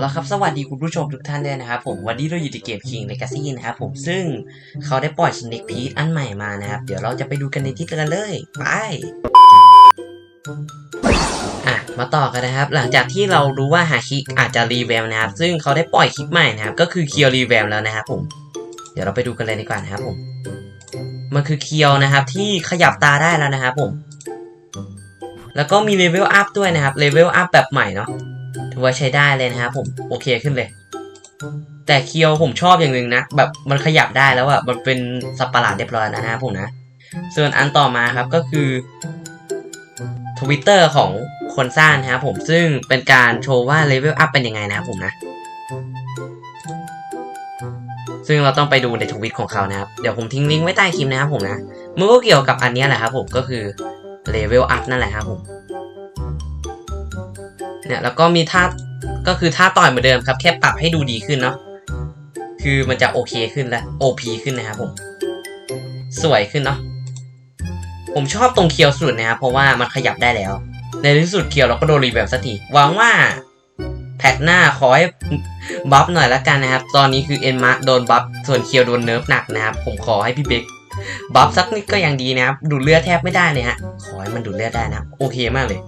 และครับ สวัสดีคุณผู้ชมทุกท่านด้วยนะครับผมวันนี้เราอยู่ในเกม King Legacy นะครับผมซึ่งเขาได้ปล่อย Sneak Peek อันใหม่มานะครับ เดี๋ยวเราจะไปดูกันในที่กันเลย ไปอะมาต่อกันนะครับ หลังจากที่เรารู้ว่าฮาคิอาจจะรีแวมนะครับ ซึ่งเขาได้ปล่อยคลิปใหม่นะครับ ก็คือเคียวรีแวมแล้วนะครับผมเดี๋ยวเราไปดูกันเลยดีกว่านะครับผมมันคือเคียวนะครับ ที่ขยับตาได้แล้วนะครับผมแล้วก็มีเลเวลอัพด้วยนะครับเลเวลอัพแบบใหม่เนาะ ถือว่าใช้ได้เลยนะครับผมโอเคขึ้นเลย แต่เคียวผมชอบอย่างหนึ่งนะ แบบมันขยับได้แล้วอะมันเป็นสัตว์ประหลาดเรียบร้อยแล้วนะครับผมนะ ส่วนอันต่อมาครับก็คือทวิตเตอร์ของคนสร้างนะครับผมซึ่งเป็นการโชว์ว่าเลเวลอัพเป็นยังไงนะครับผมนะ ซึ่งเราต้องไปดูในทวิตของเขานะครับ เดี๋ยวผมทิ้งลิงก์ไว้ใต้คลิปนะครับผมนะมันก็เกี่ยวกับอันนี้แหละครับผมก็คือเลเวลอัพนั่นแหละครับผม เนี่ยแล้วก็มีท่าก็คือท่าต่อยเหมือนเดิมครับ แค่ปรับให้ดูดีขึ้นเนาะคือมันจะโอเคขึ้นแล้ว OP ขึ้นนะครับผม สวยขึ้นเนาะผมชอบตรงเคียวสุดนะครับเพราะว่ามันขยับได้แล้ว ในที่สุดเคียวเราก็โดนรีแบบสักทีหวังว่าแพทหน้าขอให้บัฟหน่อยละกันนะครับ ตอนนี้คือเอ็นมาโดนบัฟส่วนเคียวโดนเนิร์ฟหนักนะครับ ผมขอให้พี่เบคบัฟสักนิดก็ยังดีนะครับ ดูดเลือดแทบไม่ได้เลยฮะขอให้มันดูดเลือดได้นะ โอเคมากเลย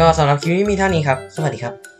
ก็สำหรับคลิปนี้มีเท่านี้ครับ สวัสดีครับ